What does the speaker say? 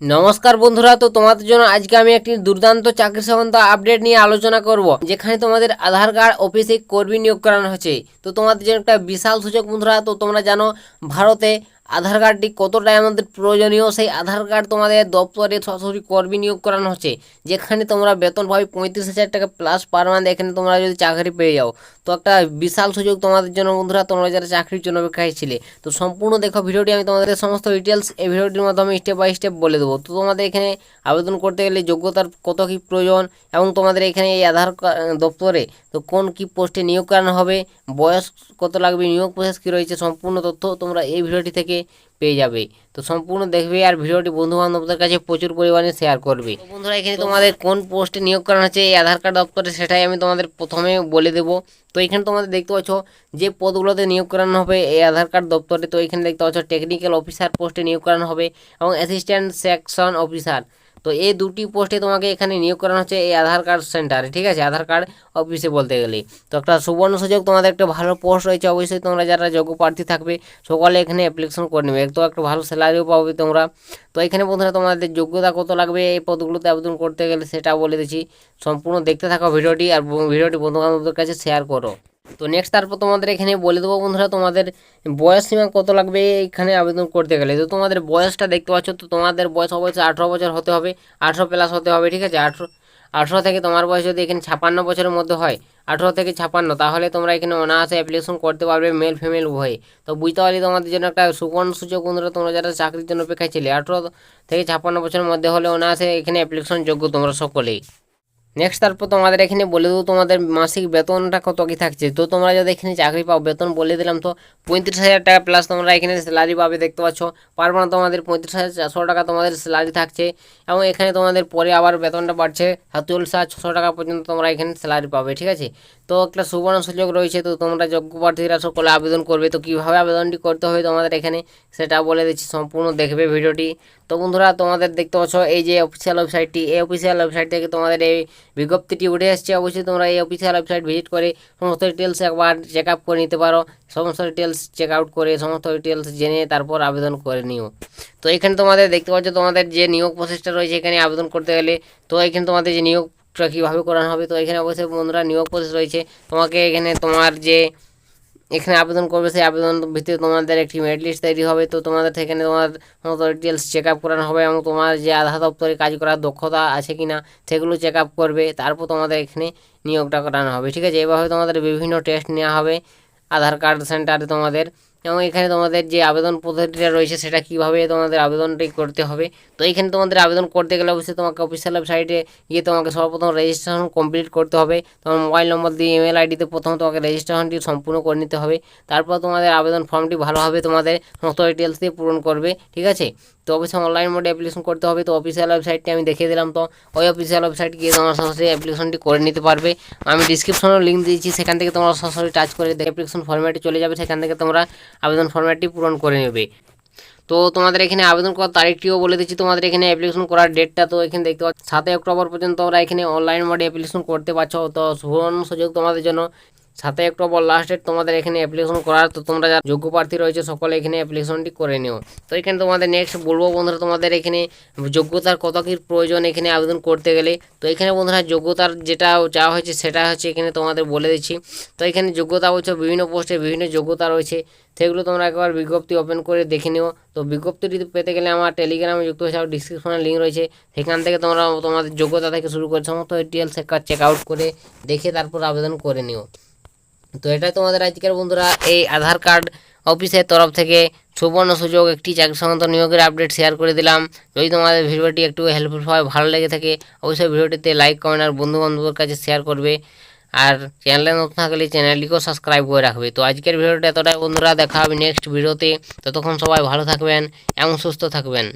নমস্কার বন্ধুরা, তো তোমাদের জন্য আজকে আমি একটি দুর্দান্ত চাকরি সম্বন্ধ আপডেট নিয়ে আলোচনা করব, যেখানে তোমাদের আধার কার্ড অফিসে কর্মী নিয়োগ করানো হয়েছে তো তোমাদের জন্য একটা বিশাল সুযোগ বন্ধুরা, তো তোমরা জানো, ভারতে আধার কার্ডটি কতটাই আমাদের প্রয়োজনীয়, সেই আধার কার্ড তোমাদের দপ্তরে সরাসরি কর্মী নিয়োগ করানো হচ্ছে। যেখানে তোমরা বেতন পাবে পঁয়ত্রিশ হাজার টাকা প্লাস পার মান্থ এখানে তোমরা যদি চাকরি পেয়ে যাও। তো একটা বিশাল সুযোগ তোমাদের জন্য বন্ধুরা, তোমরা যারা চাকরির জন্য অপেক্ষায় ছিলে। তো সম্পূর্ণ দেখো ভিডিওটি, আমি তোমাদের সমস্ত ডিটেলস এই ভিডিওটির মাধ্যমে স্টেপ বাই স্টেপ বলে দেবো। তো তোমাদের এখানে আবেদন করতে গেলে যোগ্যতার কত কী প্রয়োজন এবং তোমাদের এখানে এই আধার দপ্তরে তো কোন কি পোস্টে নিয়োগ করানো হবে, বয়স কত লাগবে, নিয়োগ প্রসেস কী রয়েছে, সম্পূর্ণ তথ্য তোমরা এই ভিডিওটি থেকে পেয়ে যাবে। তো সম্পূর্ণ দেখবে আর ভিডিওটি বন্ধু বান্ধবদের কাছে প্রচুর পরিমাণে শেয়ার করবে। বন্ধুরা এখানে তোমাদের কোন পোস্টে নিয়োগ করানো হচ্ছে এই আধার কার্ড দপ্তরে সেটাই আমি তোমাদের প্রথমে বলে দেবো। তো এখানে তোমাদের দেখতে পাচ্ছ যে পদগুলোতে নিয়োগ করানো হবে এই আধার কার্ড দপ্তরে তো এখানে দেখতে পাচ্ছ টেকনিক্যাল অফিসার পোস্টে নিয়োগ করানো হবে এবং অ্যাসিস্ট্যান্ট সেকশন অফিসার তো এই দুটি পোস্টে তোমাকে এখানে নিয়োগ করানো হচ্ছে এই আধার কার্ড সেন্টারে ঠিক আছে? আধার কার্ড অফিসে বলতে গেলে। তো একটা সুবর্ণ সুযোগ, তোমাদের একটা ভালো পোস্ট রয়েছে অবশ্যই তোমরা যারা যোগ্য প্রার্থী থাকবে, সকলে এখানে অ্যাপ্লিকেশন করে নেবে। তো একটা ভালো স্যালারিও পাবে তোমরা। তো এখানে বন্ধুরা, তোমাদের যোগ্যতা কত লাগবে? এই পদগুলোতে আবেদন করতে গেলে সেটা বলে দিচ্ছি। সম্পূর্ণ দেখতে থাকো ভিডিওটি, আর ভিডিওটি বন্ধু বান্ধবদের কাছে শেয়ার করো। তো নেক্সট তারপর তোমাদের এখানে বলে দেবো বন্ধুরা, তোমাদের বয়স সীমা কত লাগবে এখানে আবেদন করতে গেলে। তো তোমাদের বয়সটা দেখতে পাচ্ছ, তো তোমাদের বয়স অবশ্যই আঠেরো বছর হতে হবে, আঠেরো প্লাস হতে হবে, ঠিক আছে? আঠেরো আঠেরো থেকে তোমার বয়স যদি এখানে ছাপান্ন বছরের মধ্যে হয়, আঠেরো থেকে ছাপান্ন, তাহলে তোমরা এখানে অনায়াসে অ্যাপ্লিকেশন করতে পারবে মেল ফিমেল উভয়ে। তো বুঝতে পারলে তোমাদের জন্য একটা সুবর্ণ সুযোগ বন্ধুরা, তোমরা যারা চাকরির জন্য অপেক্ষায় ছিলে, আঠেরো থেকে ছাপান্ন বছরের মধ্যে হলে অনায়াসে এখানে অ্যাপ্লিকেশন যোগ্য তোমরা সকলেই। নেক্সট তারপর তোমাদের এখানে বলে দেবো তোমাদের মাসিক বেতনটা কত কি থাকছে। তো তোমরা যদি এখানে চাকরি পাও, বেতন বলে দিলাম তো পঁয়ত্রিশ হাজার টাকা প্লাস তোমরা এখানে স্যালারি পাবে, দেখতে পাচ্ছ। পার না তোমাদের পঁয়ত্রিশ হাজার, চারশো টাকা তোমাদের স্যালারি থাকছে। এবং এখানে তোমাদের পরে আবার বেতনটা বাড়ছে, সাতচল্লিশ হাজার, ছশো টাকা পর্যন্ত তোমরা এখানে স্যালারি পাবে, ঠিক আছে? তো একটা সুবর্ণ সুযোগ রয়েছে, তো তোমরা যোগ্য প্রার্থীরা সকলে আবেদন করবে। তো কীভাবে আবেদনটি করতে হবে তোমাদের এখানে, সেটা বলে দিচ্ছি, সম্পূর্ণ দেখবে ভিডিওটি। তো বন্ধুরা, তোমাদের দেখতে পাচ্ছ, এই যে অফিসিয়াল ওয়েবসাইটটি এই অফিসিয়াল ওয়েবসাইট থেকে তোমাদের এই বিজ্ঞপ্তিটি উঠে এসছে, অবশ্যই তোমরা এই অফিসিয়াল ওয়েবসাইট ভিজিট করে সমস্ত ডিটেলস একবার চেক আপ করে নিতে পারো। সমস্ত ডিটেলস চেক করে সমস্ত ডিটেলস জেনে তারপর আবেদন করে নিও। তো এখানে তোমাদের দেখতে পাচ্ছ, তোমাদের যে নিয়োগ প্রসেসটা রয়েছে, এখানে আবেদন করতে গেলে তো এখানে তোমাদের যে নিয়োগটা কীভাবে করানো হবে, তো এখানে অবশ্যই বন্ধুরা নিয়োগ প্রসেস রয়েছে। তোমাকে এখানে তোমার যে এখানে আবেদন করবে, সেই আবেদন ভিত্তিতে তোমাদের একটি মেরিট লিস্ট তৈরি হবে। তো তোমাদের সেখানে তোমার সমস্ত ডিটেলস চেক আপ করানো হবে এবং তোমার যে আধা দপ্তরে কাজ করার দক্ষতা আছে কি না সেগুলো চেক আপ করবে। তারপর তোমাদের এখানে নিয়োগটা করানো হবে, ঠিক আছে? এভাবে তোমাদের বিভিন্ন টেস্ট নেওয়া হবে। আধার কার্ড সেন্টারে তোমাদের এবং এখানে তোমাদের যে আবেদন পদ্ধতিটা রয়েছে, সেটা কীভাবে তোমাদের আবেদনটি করতে হবে। তো এখানে তোমাদের আবেদন করতে গেলে অবশ্যই তোমাকে অফিসিয়াল ওয়েবসাইটে গিয়ে তোমাকে সর্বপ্রথম রেজিস্ট্রেশন কমপ্লিট করতে হবে। তোমার মোবাইল নম্বর দিয়ে ইমেল আইডিতে প্রথম তোমাকে রেজিস্ট্রেশনটি সম্পূর্ণ করে নিতে হবে। তারপর তোমাদের আবেদন ফর্মটি ভালোভাবে তোমাদের সমস্ত ডিটেলস দিয়ে পূরণ করবে, ঠিক আছে? তো অবশ্যই অনলাইন মোডে অ্যাপ্লিকেশন করতে হবে। তো অফিসিয়াল ওয়েবসাইটটি আমি দেখিয়ে দিলাম তো। ওই অফিসিয়াল ওয়েবসাইট গিয়ে তোমরা সরাসরি অ্যাপ্লিকেশনটি করে নিতে পারবে। আমি ডিসক্রিপশনেও লিঙ্ক দিয়েছি। সেখান থেকে তোমরা সরাসরি টাচ করে অ্যাপ্লিকেশন ফর্ম্যাটে চলে যাবে। সেখান থেকে তোমরা আবেদন ফর্ম্যাটটি পূরণ করে নেবে। তো তোমাদের এখানে আবেদন করার তারিখটিও বলে দিচ্ছি। তোমাদের এখানে অ্যাপ্লিকেশন করার ডেটটা তো এখানে দেখতে পাচ্ছ। সাতই অক্টোবর পর্যন্ত তোমরা এখানে অনলাইন মোডে অ্যাপ্লিকেশন করতে পারছ। তো সুবর্ণ সুযোগ তোমাদের জন্য। সাতই অক্টোবর লাস্ট ডেট তোমাদের এখানে অ্যাপ্লিকেশন করার, তো তোমরা যারা যোগ্য প্রার্থী রয়েছে, সকলে এখানে অ্যাপ্লিকেশনটি করে নিও। তো এখানে তোমাদের নেক্সট বলব বন্ধুরা, তোমাদের এখানে যোগ্যতার কত কী প্রয়োজন এখানে আবেদন করতে গেলে? তো এখানে বন্ধুরা যোগ্যতার যেটা চাওয়া হয়েছে, সেটা হচ্ছে এখানে তোমাদের বলে দিচ্ছি। তো এখানে যোগ্যতা হচ্ছে বিভিন্ন পোস্টে বিভিন্ন যোগ্যতা রয়েছে। সেগুলো তোমরা একবার বিজ্ঞপ্তি ওপেন করে দেখে নিও। তো বিজ্ঞপ্তিটি পেতে গেলে আমার টেলিগ্রামে যুক্ত হয়েছে আর ডিসক্রিপশনে লিঙ্ক রয়েছে। সেখান থেকে তোমরা তোমাদের যোগ্যতা থেকে শুরু করে সমস্ত ডিটেলস চেক আউট করে দেখে তারপর আবেদন করে নিও। তো এটাই তোমাদের আজকের বন্ধুরা, এই আধার কার্ড অফিসের তরফ থেকে সুবর্ণ সুযোগ, একটি চাকরি সংক্রান্ত নিয়োগের আপডেট শেয়ার করে দিলাম। যদি তোমাদের ভিডিওটি একটু হেল্পফুল হয়, ভালো লেগে থাকে, অবশ্যই ভিডিওটিতে লাইক কমেন্ট আর বন্ধু বান্ধবের কাছে শেয়ার করবে। আর চ্যানেলে নতুন থাকলে চ্যানেলটিকেও সাবস্ক্রাইব করে রাখবে। তো আজকের ভিডিওটা এতটাই, বন্ধুরা, দেখা হবে নেক্সট ভিডিওতে ততক্ষণ সবাই ভালো থাকবেন এবং সুস্থ থাকবেন।